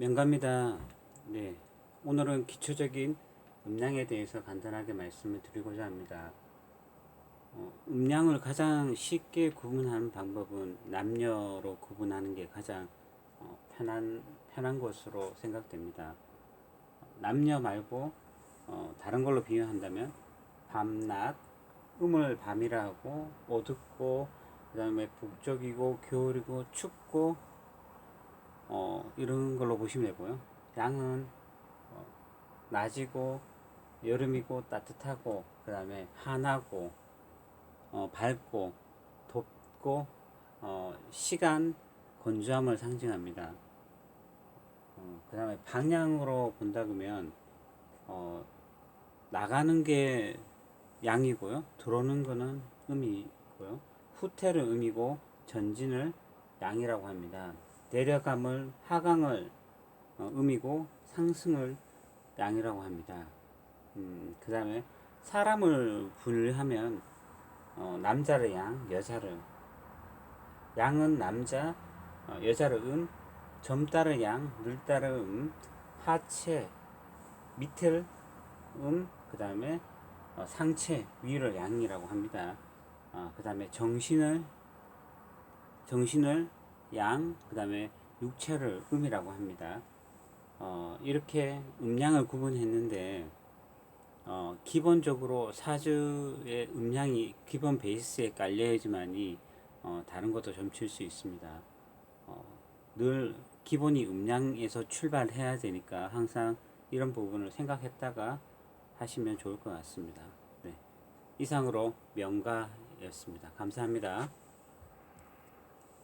명가입니다. 네. 오늘은 기초적인 음량에 대해서 간단하게 말씀을 드리고자 합니다. 어, 음량을 가장 쉽게 구분하는 방법은 남녀로 구분하는 게 가장 어, 편한, 편한 것으로 생각됩니다. 남녀 말고 어, 다른 걸로 비유한다면 밤낮, 음을 밤이라 하고 어둡고 그 다음에 북쪽이고 겨울이고 춥고 어, 이런 걸로 보시면 되고요. 양은 어, 낮이고 여름이고 따뜻하고 그 다음에 환하고 어, 밝고 덥고 어, 시간 건조함을 상징합니다. 어, 그 다음에 방향으로 본다 그러면 어, 나가는 게 양이고요. 들어오는 거는 음이고요. 후퇴를 음이고 전진을 양이라고 합니다. 내려감을 하강을 어, 음이고 상승을 양이라고 합니다. 음, 그 다음에 사람을 분류하면 어, 남자를 양, 여자를 양은 남자, 어, 여자를 음, 젊다를 양, 늙다를 음, 하체, 밑을 음, 그 다음에 어, 상체, 위를 양이라고 합니다. 어, 그 다음에 정신을 정신을 양, 그 다음에 육체를 음이라고 합니다. 어, 이렇게 음량을 구분했는데, 어, 기본적으로 사주의 음량이 기본 베이스에 깔려야지만이 어, 다른 것도 점칠 수 있습니다. 어, 늘 기본이 음량에서 출발해야 되니까 항상 이런 부분을 생각했다가 하시면 좋을 것 같습니다. 네. 이상으로 명가였습니다. 감사합니다.